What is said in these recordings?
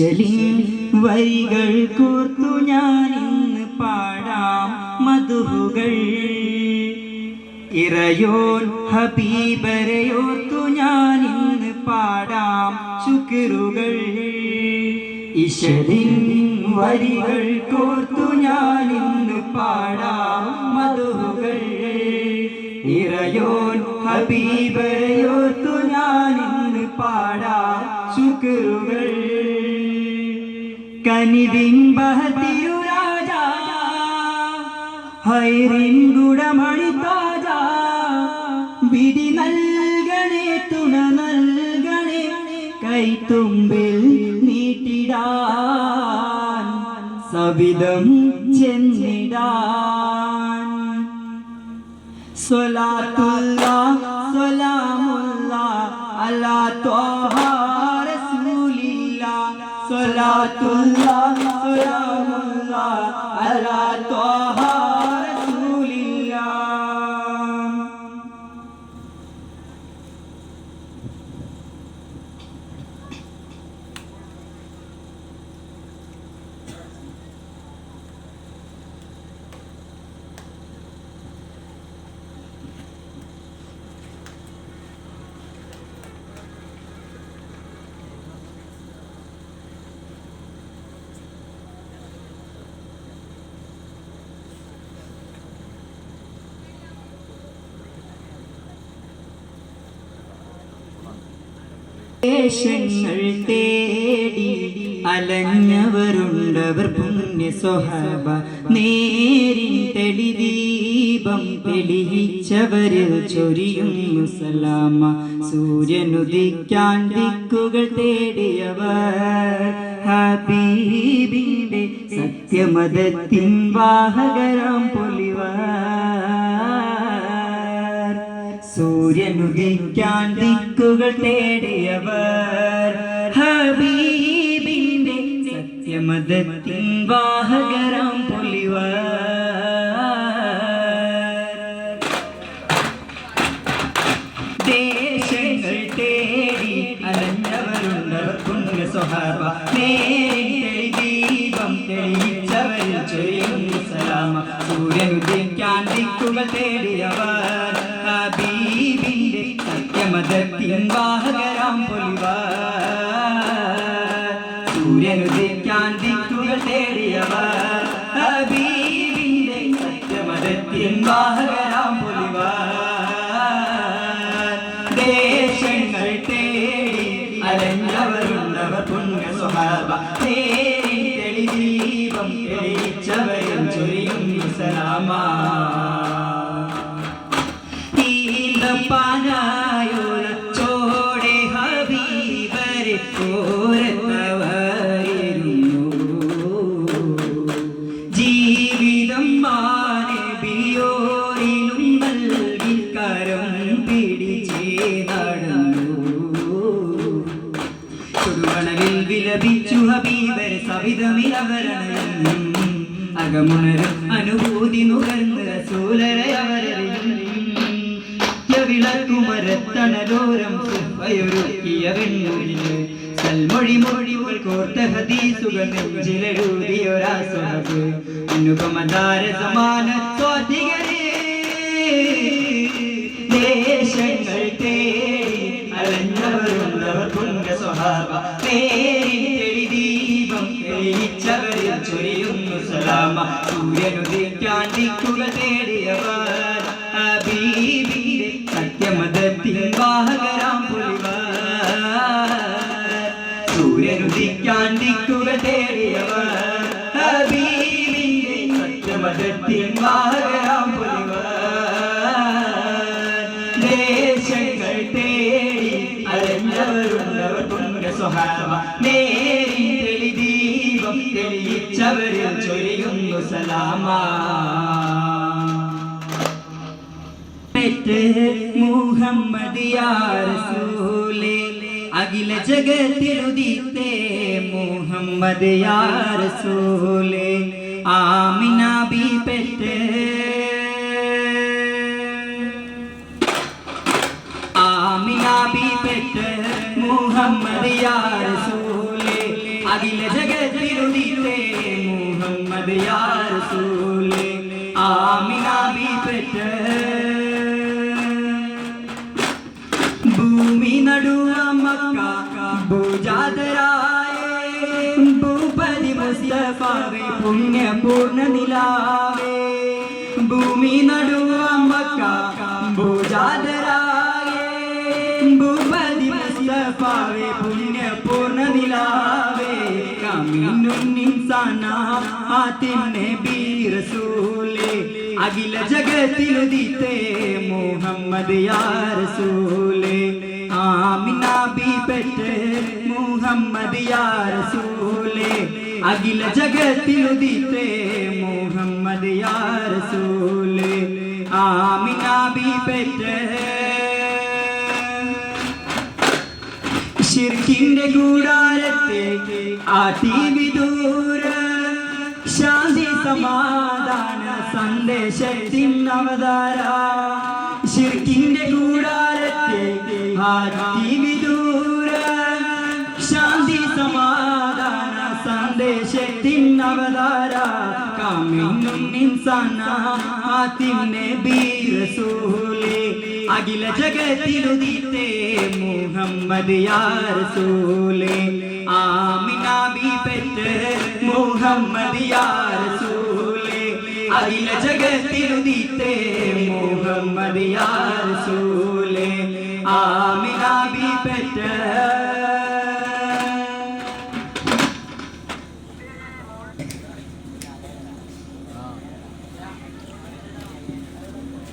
ഇശലിൻ വരികൾ കോർത്തു ഞാൻ ഇന്ന് പാടാം മധുഹുകൾ. ഇറയോൻ ഹബീബരയോർത്തു ഞാൻ ഇന്ന് പാടാം ശുക്രുകൾ. ഇശലിൻ വരികൾ കോർത്തു ഞാൻ ഇന്ന് പാടാം മധുഹുകൾ. ഇറയോൻ ഹബീബരയോർത്തു ഞാൻ ഇന്ന് പാടാം ശുക്രുകൾ. കനിവിൻ ബഹത്തിരു രാജ. ഹൈറിൻ ഗുണമണി താജ. വിധി നൽകണേ തുണ നൽകണേ കൈത്തുമ്പിൽ നീട്ടിടാൻ സവിധം ദേശങ്ങൾ തേടി അലഞ്ഞവരുണ്ടവർ പുണ്യ സ്വഹബ നേരിൻ തെളിദീപം തെളിയിച്ചവരിൽ ചൊരിയും സലാമ. സൂര്യനുദിക്കാൻ ദിക്കുകൾ തേടിയവർ ഹബീബിന്റെ സത്യമതത്തിൻ വാഹകരം സൂര്യനുദിക്കാൻ ദിക്കുകൾ തേടിയവർ. ഹബീബിന്റെ സത്യമതത്തിൻ വാഹകരം പൊലിവർ. ദേശങ്ങൾ തേടി അലഞ്ഞവരുണ്ടവർ പുണ്യ സ്വഹാബ. നേരിൽ ദീപം തെളിയിച്ചവരിൽ ചൊരിയുന്നു സലാമ. സൂര്യനുദിക്കാൻ ദിക്കുകൾ തേടിയവർ. ദേശങ്ങൾ തേടി അലഞ്ഞവരുള്ളവർ പുണ്യ സ്വഭാവ. തെളിദീപം തെളിയിച്ചവരും ചൊരിയും സലാമ. ഹബീബർ സവിധമിലവരണം അകമുണരും അനുഭൂതി നുകർന്ന് വിളക്കുമരത്തണലോരം സുഖയൊരുക്കിയ വെണ്ണൂരിന് സൽമൊഴി മൊഴികൾ കോർത്ത ഹദീസുകൾ നെഞ്ചിലെഴുതിയൊരാസഹബ് അനുപമതാര സമാന സൂര്യനുദിക്കാൻ ദിക്കുകൾ തേടിയവർ ഹബീബിന്റെ സത്യമതത്തിൻ വാഹകരാം പുലിവർ സൂര്യനുദിക്കാൻ ദിക്കുകൾ വാഹകരാം പുലിവർ സലാമ മുഹമ്മദ് യാ റസൂലേ അഖില ജഗത്തിലുദിത്തേ മുഹമ്മദ് യാ റസൂലേ ആമിന ബി പെറ്റ്. ആമിന ബി പെറ്റ് മുഹമ്മദ് യാ റസൂലേ അഖില ജഗത്തിലുദിത്തേ മക്ക ഭൂജാതരായ ഭൂപതി മുസ്തഫാവേ പുണ്യപൂർണ നിലാവേ ഭൂമി നടുവ മക്ക ഭൂജാതരായ ഭൂപതി മുസ്തഫാവേ പുണ്യപൂർണ നിലാവേ കമിനുന്നിൻസാന ആത്തിന്നെ ബീറസൂലേ. അഖില ജഗത്തിലുദിത്തേ മുഹമ്മദ് യാ റസൂലേ. ബി പെറ്റ് മുഹമ്മദ് യാ റസൂലേ. അഖില ജഗത്തിലുദിത്തേ മുഹമ്മദ് യാ റസൂലേ. ആമിന ബി പെറ്റ്. ഷിർക്കിന്റെ ശാന്തി സമാധാന സന്ദേശത്തിൻ അവതാര. ഷിർക്കിന്റെ കൂടാരത്തെ ആട്ടി ആത്തിന്നെ ബീറസൂലേ അഖില ജഗത്തിലുദിത്തേ മുഹമ്മദ് യാ റസൂലേ. ആമിന ബി പെറ്റ് മുഹമ്മദ് യാ റസൂലേ. അഖില ജഗത്തിലുദിത്തേ മുഹമ്മദ് യാ റസൂലേ. ആമിന ബി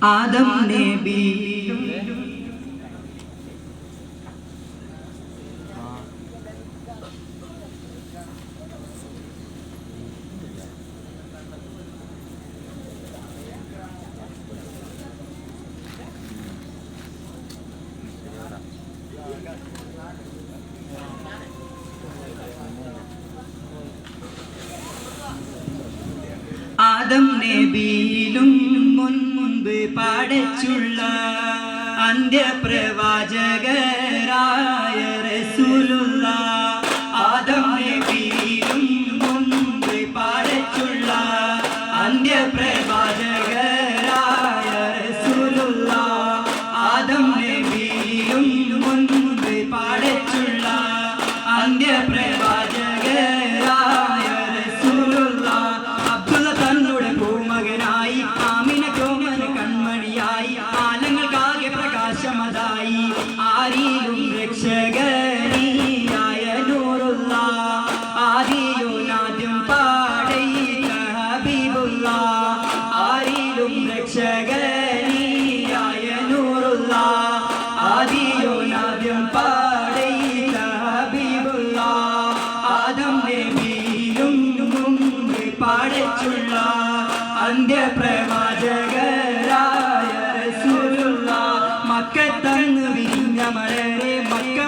ആദം നബി ആദം നബിയിലും മുൻപ് പാടച്ചുള്ള അന്ത്യപ്രവാചകരായ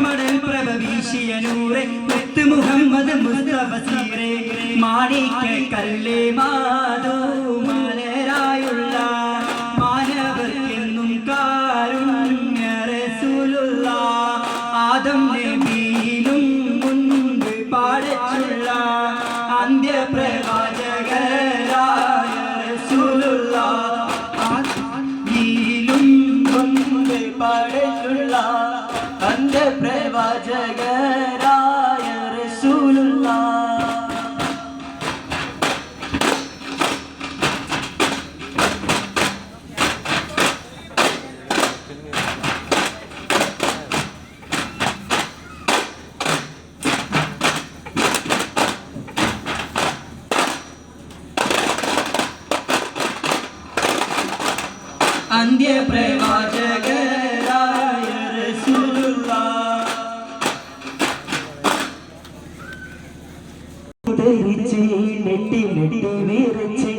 മക്കമടൽ പ്രഭ വീശിയ മുഹമ്മദ് മുസ്തഫീറെ മാണിക്ക കല്ലേ മാതോ മലരായുള്ള മാനവർക്കെന്നും കാരുണ്യ റസൂലുള്ള ആദം നബിയിലും മുൻപ് പാടച്ചുള്ള അന്ത്യപ്രവാചകരായ റസൂലുള്ള ആദിയിലും മുൻപ് വന്ന പ്രവാചകരായ റസൂലുള്ള അന്ത്യ പ്രവാചക ധരിച്ച് നെട്ടി നെട്ടി വിറച്ച്.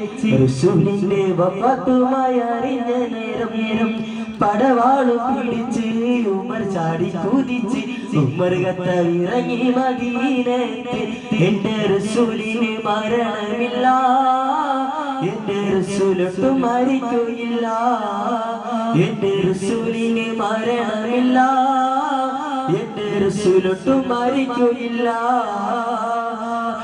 റസൂലിന്റെ വഫാത്തുമായി അറിഞ്ഞ നേരം നേരം പടവാളു പിടിച്ച് ഉമർ ചാടി കുതിച്ച്. ഉമർ കത്ത ഇറങ്ങി മദീനത്ത് എന്റെ റസൂലിന് മരണമില്ല. എന്റെ റസൂലൊട്ടും മരിക്കുകയില്ല. എന്റെ റസൂലിന് മരണമില്ല. എന്റെ റസൂലൊട്ടും മരിക്കുകയില്ല.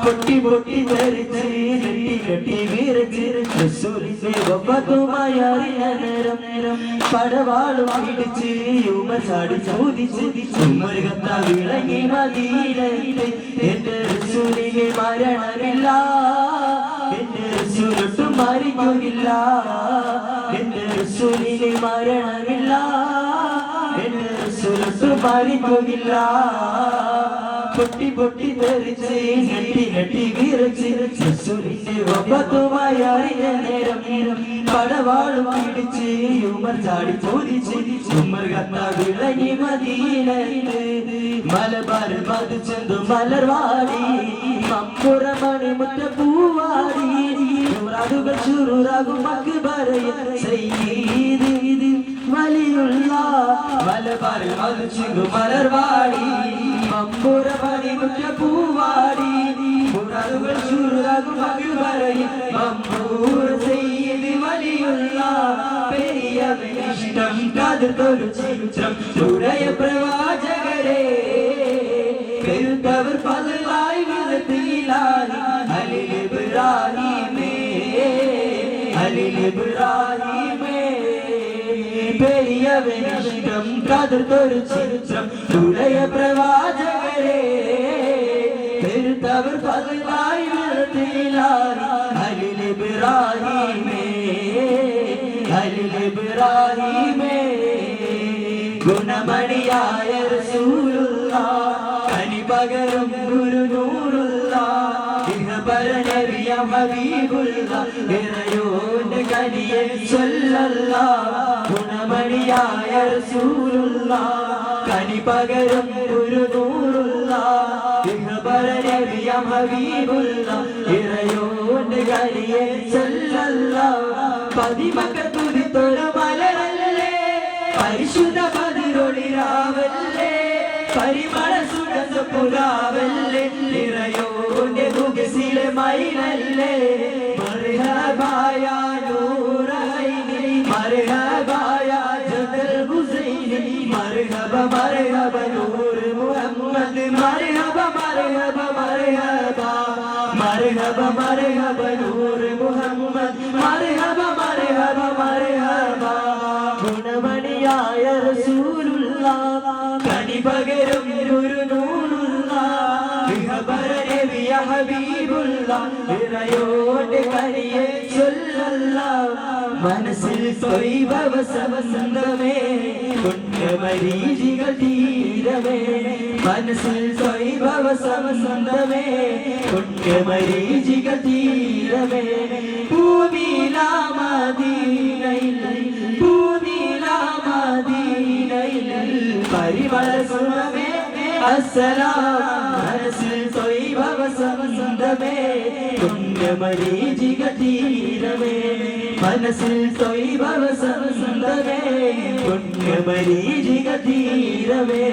പൊട്ടി പൊട്ടി ധരിച്ച് നെട്ടി കെട്ടി വിറച്ച് റസൂലിന്റെ വഫാത്തുമായി അറിഞ്ഞ നേരം നേരം പടവാളും പിടിച്ച് ഉമർ ചാടി ചോദിച്ച് ഉമർ കത്ത വിളങ്ങി മദീനത്ത് എന്റെ റസൂലിന് മരണമില്ല. എന്റെ റസൂലൊട്ടും മരിക്കുകയില്ല എന്റെ റസൂലിന് മരണമില്ല. എന്റെ റസൂലൊട്ടും മരിക്കുകയില്ല പൊട്ടി പൊട്ടി തെറിച്ച് ഞെട്ടി ഞെട്ടി വിറച്ച് റസൂലിന്റെ ഒപ്പത്തുമായി അറിഞ്ഞ നേരം നേരം പടവാളും പിടിച്ച് ഉമർ ചാടി ചോദിച്ച് ഉമർ കത്ത വിളങ്ങി മദീനത്ത് മലബാർ മതിച്ചെന്തു മലർവാടി മമ്പുറമണി മുറ്റ പൂവാടി മുറാദുകൾ ചുരുറാകും മക്ബറയിൽ സയ്യിദ് ഇത് വലിയുള്ള മലബാർ മതിച്ചെന്തു മലർവാടി മമ്പുറമണി മുറ്റ പൂവാടി. മുറാദുകൾ ചുരുറാകും മക്ബറയിൽ മമ്പൂർ സയ്യിദ് വലിയുള്ള പെരിയ ഇഷ്ടം കാതിർത്തൊരു ചിത്രം ഉടയ പ്രവാചകരെ പെരുത്തവർ പതിലായി ഇബ്രാഹിമേ അലിൽ ഇബ്രാഹിമേ പെരിയവനിഷ്ടം കാതിർത്തൊരു ചിത്രം ഉടയ പ്രവാചകരെ പെരുത്തവർ പതിലായി വിധത്തിലായി അലിൽ ഇബ്രാഹിമേ അലിൽ ഇബ്രാഹിമേ ഗുണമണിയായ കനി പകരും ഗുരുനൂറുള്ള ഇഹപരനബിയ ഹബീബുള്ള ഇറയോന്റെ കനിയെ ചൊല്ലല്ല ഗുണമണിയായ കനി പകരും ഗുരുനൂറുള്ള ഇഹപരനബിയ ഹബീബുള്ള ഇറയോന്റെ കനിയെ ചൊല്ലല്ല പതിമക്ക തുതിത്തൊരു മലരല്ലേ പരിശുദ്ധ പതിരൊളിരാവല്ലേ പരിമള സുഗന്ധ പുരാവല്ലേ നിറയോന്റെ മുഖസിലെ മൈനല്ലേ ഇറയോന്റെ കനിയെ ചൊല്ലല്ല. മനസ്സിൽ സ്വൈഭവ സമസന്തമേ പുണ്യമരീചികൾ തീരമേ. മനസ്സിൽ സ്വൈഭവ സമസന്തമേ പുണ്യമരീചികൾ തീരമേ. ഭൂമിയിലാമദീനയിൽ ഭൂമിയിലാമദീനയിൽ പരിമള സുഖമേ അസ്സലാം മനസ്സിൽ പുണ്യമരീചിക തീരമേ. മനസ്സിൽ സ്വൈഭവ സമസന്തമേ പുണ്യമരീചിക തീരമേ.